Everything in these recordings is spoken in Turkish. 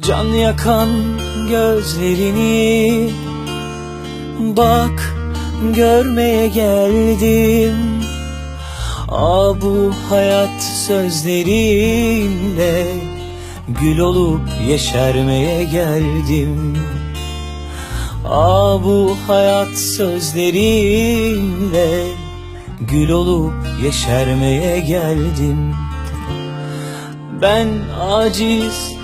Can yakan gözlerini Bak görmeye geldim. Aa bu hayat sözlerinle Gül olup yeşermeye geldim. Aa bu hayat sözlerinle Gül olup yeşermeye geldim. Ben aciz,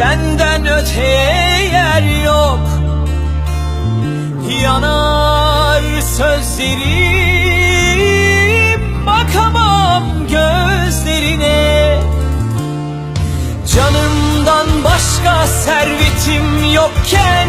Senden öteye yer yok. Yanar sözlerim Bakamam gözlerine. Canımdan başka servetim yokken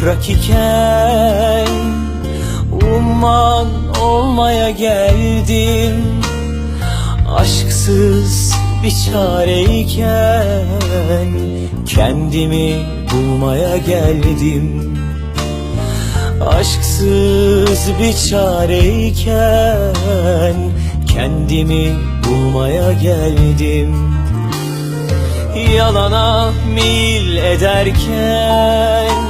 toprak iken Umman olmaya geldim. Aşksız bir çareyken Kendimi bulmaya geldim. Aşksız bir çareyken Kendimi bulmaya geldim. Yalana mil ederken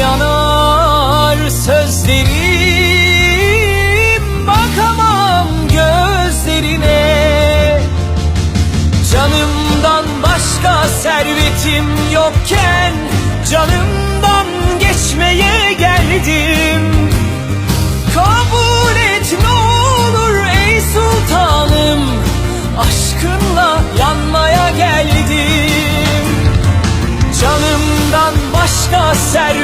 Yanar sözlerim. Bakamam gözlerine. Canımdan başka servetim yokken Canımdan geçmeye geldim. Kabul et ne olur ey sultanım Aşkınla yanmaya geldim. Canımdan başka servetim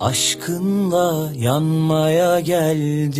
Aşkınla yanmaya geldim